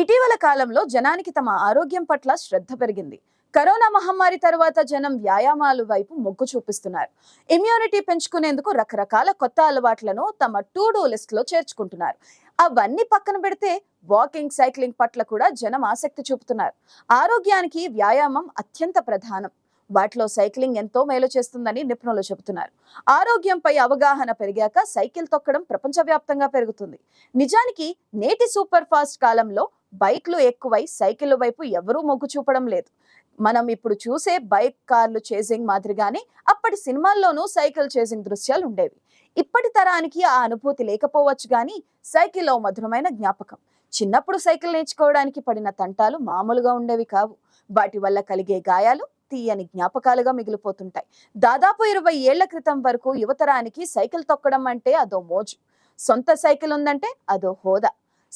ఇటీవల కాలంలో జనానికి తమ ఆరోగ్యం పట్ల శ్రద్ధ పెరిగింది. కరోనా మహమ్మారి తర్వాత జనం వ్యాయామాలు వైపు మొగ్గు చూపిస్తున్నారు. ఇమ్యూనిటీ పెంచుకునేందుకు రకరకాల కొత్త అలవాట్లను తమ టు డూ లిస్ట్లో చేర్చుకుంటున్నారు. అవన్నీ పక్కన పెడితే వాకింగ్ సైక్లింగ్ పట్ల కూడా జనం ఆసక్తి చూపుతున్నారు. ఆరోగ్యానికి వ్యాయామం అత్యంత ప్రధానం. వాటిలో సైక్లింగ్ ఎంతో మేలు చేస్తుందని నిపుణులు చెబుతున్నారు. ఆరోగ్యంపై అవగాహన పెరిగాక సైకిల్ తొక్కడం ప్రపంచవ్యాప్తంగా పెరుగుతుంది. నిజానికి నేటి సూపర్ ఫాస్ట్ కాలంలో బైక్లు ఎక్కువై సైకిల్ వైపు ఎవరూ మొగ్గు చూపడం లేదు. మనం ఇప్పుడు చూసే బైక్ కార్లు చేసింగ్ మాదిరిగానే అప్పటి సినిమాల్లోనూ సైకిల్ చేసింగ్ దృశ్యాలు ఉండేవి. ఇప్పటి తరానికి ఆ అనుభూతి లేకపోవచ్చు కానీ సైకిల్ ఓ మధురమైన జ్ఞాపకం. చిన్నప్పుడు సైకిల్ నేర్చుకోవడానికి పడిన తంటాలు మామూలుగా ఉండేవి కావు. వాటి వల్ల కలిగే గాయాలు తీయని జ్ఞాపకాలుగా మిగిలిపోతుంటాయి. దాదాపు ఇరవై ఏళ్ళ క్రితం వరకు యువతరానికి సైకిల్ తొక్కడం అంటే అదో మోజు. సొంత సైకిల్ ఉందంటే అదో హోదా.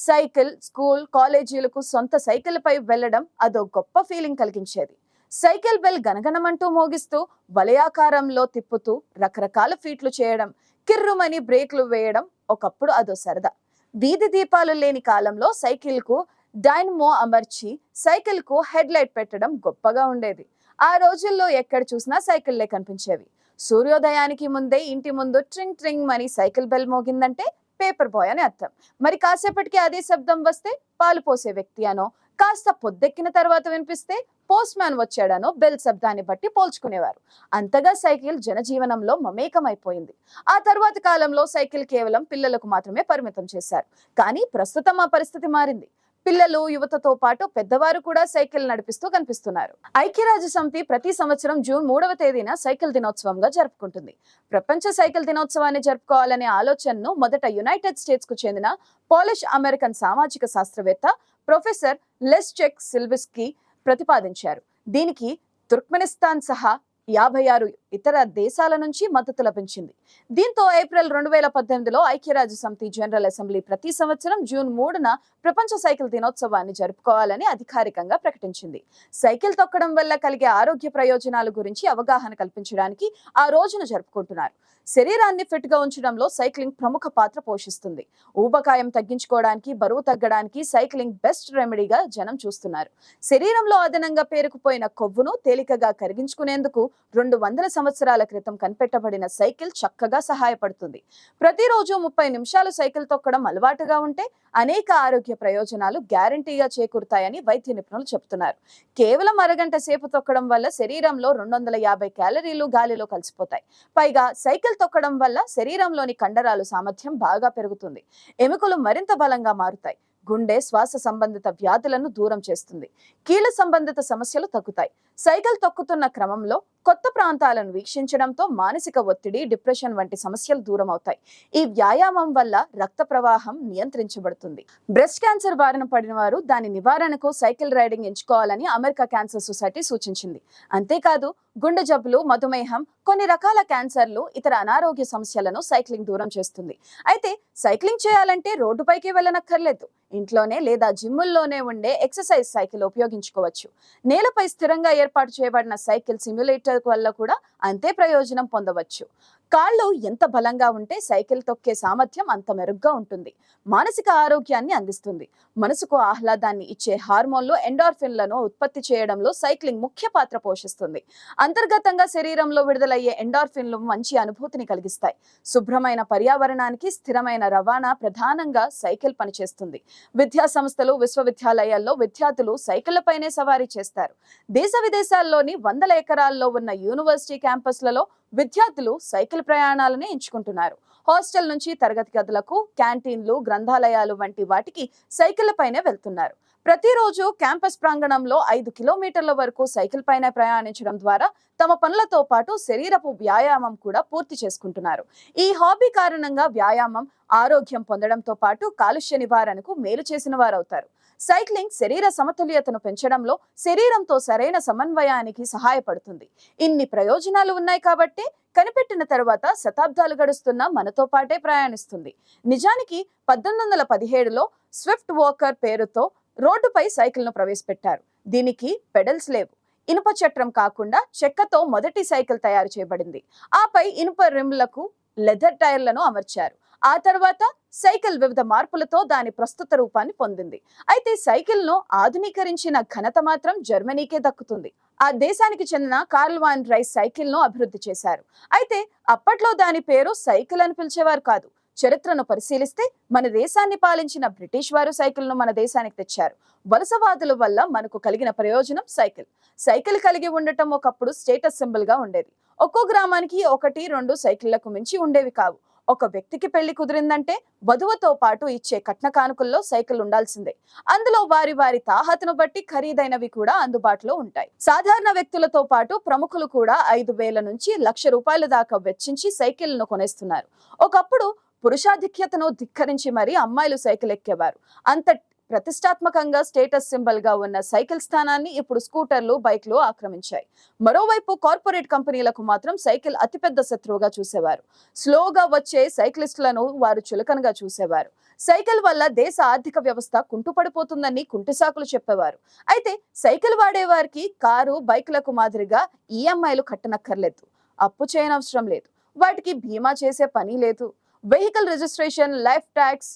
సైకిల్ స్కూల్ కాలేజీలకు సొంత సైకిల్పై వెళ్ళడం వెళ్ళడం అదో గొప్ప ఫీలింగ్ కలిగించేది. సైకిల్ బెల్ గనగనమంటూ మోగిస్తూ వలయాకారంలో తిప్పుతూ రకరకాల ఫీట్లు చేయడం కిర్రుమని బ్రేక్లు వేయడం ఒకప్పుడు అదో సరదా. వీధి దీపాలు లేని కాలంలో సైకిల్కు డైన్మో డైనమో అమర్చి సైకిల్కు హెడ్ లైట్ పెట్టడం గొప్పగా ఉండేది. ఆ రోజుల్లో ఎక్కడ చూసినా సైకిల్లే కనిపించేవి. సూర్యోదయానికి ముందే ఇంటి ముందు ట్రింగ్ ట్రింగ్ మని సైకిల్ బెల్ మోగిందంటే పేపర్ బాయ్ అని అర్థం. మరి కాసేపటికి అదే శబ్దం వస్తే పాలు పోసే వ్యక్తి అనో కాస్త పొద్దెక్కిన తర్వాత వినిపిస్తే పోస్ట్ మ్యాన్ వచ్చాడనో బెల్ శబ్దాన్ని బట్టి పోల్చుకునేవారు. అంతగా సైకిల్ జనజీవనంలో మమేకమైపోయింది. ఆ తర్వాత కాలంలో సైకిల్ కేవలం పిల్లలకు మాత్రమే పరిమితం చేశారు. కానీ ప్రస్తుతం ఆ పరిస్థితి మారింది. పిల్లలు యువతతో పాటు పెద్దవారు కూడా సైకిల్ నడిపిస్తూ కనిపిస్తున్నారు. ఐక్యరాజ్య సమితి ప్రతి సంవత్సరం జూన్ మూడవ తేదీన సైకిల్ దినోత్సవంగా జరుపుకుంటుంది. ప్రపంచ సైకిల్ దినోత్సవాన్ని జరుపుకోవాలనే ఆలోచనను మొదట యునైటెడ్ స్టేట్స్కు చెందిన పోలిష్ అమెరికన్ సామాజిక శాస్త్రవేత్త ప్రొఫెసర్ లెస్ చెక్ సిల్విస్ సిల్విస్కి ప్రతిపాదించారు. దీనికి తుర్క్మెనిస్తాన్ సహా యాభై ఆరు ఇతర దేశాల నుంచి మద్దతు లభించింది. దీంతో ఏప్రిల్ రెండు వేల పద్దెనిమిదిలో ఐక్యరాజ్య సమితి జనరల్ అసెంబ్లీ ప్రతి సంవత్సరం జూన్ మూడున ప్రపంచ సైకిల్ దినోత్సవాన్ని జరుపుకోవాలని అధికారికంగా ప్రకటించింది. సైకిల్ తొక్కడం వల్ల కలిగే ఆరోగ్య ప్రయోజనాల గురించి అవగాహన కల్పించడానికి ఆ రోజును జరుపుకుంటున్నారు. శరీరాన్ని ఫిట్గా ఉంచడంలో సైక్లింగ్ ప్రముఖ పాత్ర పోషిస్తుంది. ఊబకాయం తగ్గించుకోవడానికి బరువు తగ్గడానికి సైక్లింగ్ బెస్ట్ రెమెడీగా జనం చూస్తున్నారు. శరీరంలో అదనంగా పేరుకుపోయిన కొవ్వును తేలికగా కరిగించుకునేందుకు రెండు వందల సంవత్సరాల క్రితం కనిపెట్టబడిన సైకిల్ చక్కగా సహాయపడుతుంది. ప్రతిరోజు ముప్పై నిమిషాలు సైకిల్ తొక్కడం అలవాటుగా ఉంటే అనేక ఆరోగ్య ప్రయోజనాలు గ్యారంటీగా చేకూరుతాయని వైద్య నిపుణులు చెబుతున్నారు. కేవలం అరగంట సేపు తొక్కడం వల్ల శరీరంలో రెండు వందల యాభై క్యాలరీలు గాలిలో కలిసిపోతాయి. పైగా సైకిల్ తొక్కడం వల్ల శరీరంలోని కండరాలు సామర్థ్యం బాగా పెరుగుతుంది. ఎముకలు మరింత బలంగా మారుతాయి. గుండె శ్వాస సంబంధిత వ్యాధులను దూరం చేస్తుంది. కీళ్ళ సంబంధిత సమస్యలు తగ్గుతాయి. సైకిల్ తొక్కుతున్న క్రమంలో కొత్త ప్రాంతాలను వీక్షించడంతో మానసిక ఒత్తిడి డిప్రెషన్ వంటి సమస్యలు దూరం అవుతాయి ఈ వ్యాయామం వల్ల రక్త ప్రవాహం నియంత్రించబడుతుంది. బ్రెస్ట్ క్యాన్సర్ బారిన పడిన వారు దాని నివారణకు సైకిల్ రైడింగ్ ఎంచుకోవాలని అమెరికా క్యాన్సర్ సొసైటీ సూచించింది. అంతేకాదు గుండె జబ్బులు మధుమేహం కొన్ని రకాల క్యాన్సర్లు ఇతర అనారోగ్య సమస్యలను సైక్లింగ్ దూరం చేస్తుంది. అయితే సైక్లింగ్ చేయాలంటే రోడ్డుపైకి వెళ్ళనక్కర్లేదు. ఇంట్లోనే లేదా జిమ్ముల్లోనే ఉండే ఎక్సర్సైజ్ సైకిల్ ఉపయోగించుకోవచ్చు. నేలపై స్థిరంగా ఏర్పాటు చేయబడిన సైకిల్ సిమ్యులేటర్ వల్ల కూడా అంతే ప్రయోజనం పొందవచ్చు. కాళ్ళు ఎంత బలంగా ఉంటే సైకిల్ తొక్కే సామర్థ్యం అంత మెరుగ్గా ఉంటుంది. మానసిక ఆరోగ్యాన్ని అందిస్తుంది. మనసుకు ఆహ్లాదాన్ని ఇచ్చే హార్మోన్లు ఎండార్ఫిన్లను ఉత్పత్తి చేయడంలో సైక్లింగ్ ముఖ్య పాత్ర పోషిస్తుంది. అంతర్గతంగా శరీరంలో విడుదలయ్యే ఎండార్ఫిన్లు మంచి అనుభూతిని కలిగిస్తాయి. శుభ్రమైన పర్యావరణానికి స్థిరమైన రవాణా ప్రధానంగా సైకిల్ పనిచేస్తుంది. విద్యా సంస్థలు విశ్వవిద్యాలయాల్లో విద్యార్థులు సైకిళ్ళపైనే సవారీ చేస్తారు. దేశ విదేశాల్లోని వందల ఎకరాల్లో ఉన్న యూనివర్సిటీ క్యాంపస్లలో విద్యార్థులు సైకిల్ ప్రయాణాలను ఎంచుకుంటున్నారు. హాస్టల్ నుంచి తరగతి గదులకు క్యాంటీన్లు గ్రంథాలయాలు వంటి వాటికి సైకిల్ పైనే వెళ్తున్నారు. ప్రతిరోజు క్యాంపస్ ప్రాంగణంలో ఐదు కిలోమీటర్ల వరకు సైకిల్ పైన ప్రయాణించడం ద్వారా తమ పనులతో పాటు శరీరపు వ్యాయామం కూడా పూర్తి చేసుకుంటున్నారు. ఈ హాబీ కారణంగా వ్యాయామం ఆరోగ్యం పొందడంతో పాటు కాలుష్య నివారణకు మేలు చేసిన వారవుతారు. సైక్లింగ్ శరీర సమతుల్యతను పెంచడంలో శరీరంతో సరైన సమన్వయానికి సహాయపడుతుంది. ఇన్ని ప్రయోజనాలు ఉన్నాయి కాబట్టి కనిపెట్టిన తర్వాత శతాబ్దాలు గడుస్తున్న మనతో పాటే ప్రయాణిస్తుంది. నిజానికి పద్దెనిమిది వందల పదిహేడులో స్విఫ్ట్ వాకర్ పేరుతో రోడ్డుపై సైకిల్ను ప్రవేశపెట్టారు. దీనికి పెడల్స్ లేవు. ఇనుప చట్రం కాకుండా చెక్కతో మొదటి సైకిల్ తయారు చేయబడింది. ఆపై ఇనుప రిమ్లకు లెదర్ టైర్లను అమర్చారు. ఆ తర్వాత సైకిల్ వివిధ మార్పులతో దాని ప్రస్తుత రూపాన్ని పొందింది. అయితే సైకిల్ను ఆధునీకరించిన ఘనత మాత్రం జర్మనీకే దక్కుతుంది. ఆ దేశానికి చెందిన కార్ల్ వాన్ రైస్ సైకిల్ను అభివృద్ధి చేశారు. అయితే అప్పట్లో దాని పేరు సైకిల్ అని పిలిచేవారు కాదు. చరిత్రను పరిశీలిస్తే మన దేశాన్ని పాలించిన బ్రిటిష్ వారు సైకిల్ను మన దేశానికి తెచ్చారు. వలసవాదుల వల్ల మనకు కలిగిన ప్రయోజనం సైకిల్. సైకిల్ కలిగి ఉండటం ఒకప్పుడు స్టేటస్ సింబల్గా ఉండేది. ఒక్కో గ్రామానికి ఒకటి రెండు సైకిళ్ళకు మించి ఉండేవి కావు. ఒక వ్యక్తికి పెళ్ళి కుదిరిందంటే వధువుతో పాటు ఇచ్చే కట్న కానుకల్లో సైకిల్ ఉండాల్సిందే. అందులో వారి వారి తాహతను బట్టి ఖరీదైనవి కూడా అందుబాటులో ఉంటాయి. సాధారణ వ్యక్తులతో పాటు ప్రముఖులు కూడా ఐదు వేల నుంచి లక్ష రూపాయల దాకా వెచ్చించి సైకిల్ను కొనేస్తున్నారు. ఒకప్పుడు పురుషాధిక్యతను ధిక్కరించి మరీ అమ్మాయిలు సైకిల్ ఎక్కేవారు. అంత ప్రతిష్టాత్మకంగా స్టేటస్ సింబల్గా ఉన్న సైకిల్ స్థానాన్ని ఇప్పుడు స్కూటర్లు బైక్లు ఆక్రమించాయి. మరోవైపు కార్పొరేట్ కంపెనీలకు మాత్రం సైకిల్ అతిపెద్ద శత్రువుగా చూసేవారు. స్లోగా వచ్చే సైక్లిస్టులను వారు చులకనగా చూసేవారు. సైకిల్ వల్ల దేశ ఆర్థిక వ్యవస్థ కుంటుపడిపోతుందని కుంటిసాకులు చెప్పేవారు. అయితే సైకిల్ వాడేవారికి కారు బైకులకు మాదిరిగా ఈఎంఐలు కట్టనక్కర్లేదు. అప్పు చేయనవసరం లేదు. వాటికి బీమా చేసే పని లేదు. Vehicle registration life tax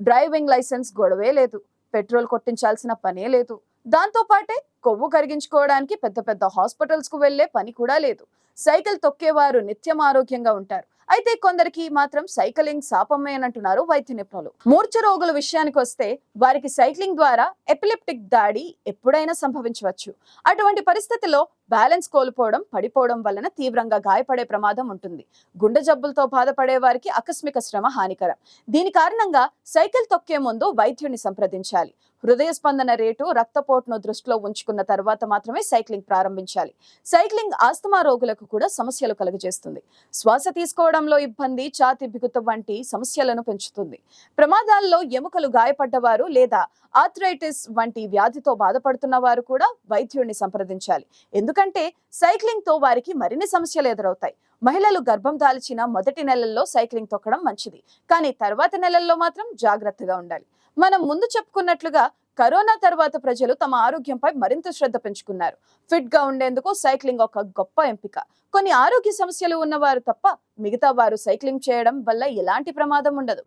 driving licence గొడవే లేదు. పెట్రోల్ కొట్టించాల్సిన పనే లేదు. దాంతో పాటే కొవ్వు కరిగించుకోవడానికి పెద్ద పెద్ద హాస్పిటల్స్కు వెళ్ళే పని కూడా లేదు. సైకిల్ తొక్కేవారు నిత్యం ఆరోగ్యంగా ఉంటారు. అయితే కొందరికి మాత్రం సైకిలింగ్ శాపమేనంటున్నారు వైద్య నిపుణులు. మూర్ఛ రోగుల విషయానికి వస్తే వారికి సైక్లింగ్ ద్వారా ఎపిలిప్టిక్ దాడి ఎప్పుడైనా సంభవించవచ్చు. అటువంటి పరిస్థితిలో బ్యాలెన్స్ కోల్పోవడం పడిపోవడం వలన తీవ్రంగా గాయపడే ప్రమాదం ఉంటుంది. గుండె జబ్బులతో బాధపడే వారికి ఆకస్మిక శ్రమ హానికరం. దీని కారణంగా సైకిల్ తొక్కే ముందు వైద్యుని సంప్రదించాలి. హృదయ స్పందన రేటు రక్తపోటును దృష్టిలో ఉంచుకున్న తర్వాత మాత్రమే సైక్లింగ్ ప్రారంభించాలి. సైక్లింగ్ ఆస్తమా రోగులకు కూడా సమస్యలు కలుగజేస్తుంది. శ్వాస తీసుకోవడంలో ఇబ్బంది ఛాతి బిగుత వంటి సమస్యలను పెంచుతుంది. ప్రమాదాల్లో ఎముకలు గాయపడ్డవారు లేదా ఆథరైటిస్ వంటి వ్యాధితో బాధపడుతున్న వారు కూడా వైద్యుడిని సంప్రదించాలి. ఎందుకు ఎందుకంటే సైక్లింగ్తో వారికి మరిన్ని సమస్యలు ఎదురవుతాయి. మహిళలు గర్భం దాల్చిన మొదటి నెలల్లో సైక్లింగ్ తొక్కడం మంచిది. కానీ తర్వాత నెలల్లో మాత్రం జాగ్రత్తగా ఉండాలి. మనం ముందు చెప్పుకున్నట్లుగా కరోనా తర్వాత ప్రజలు తమ ఆరోగ్యంపై మరింత శ్రద్ధ పెంచుకున్నారు. ఫిట్గా ఉండేందుకు సైక్లింగ్ ఒక గొప్ప ఎంపిక. కొన్ని ఆరోగ్య సమస్యలు ఉన్నవారు తప్ప మిగతా వారు సైక్లింగ్ చేయడం వల్ల ఎలాంటి ప్రమాదం ఉండదు.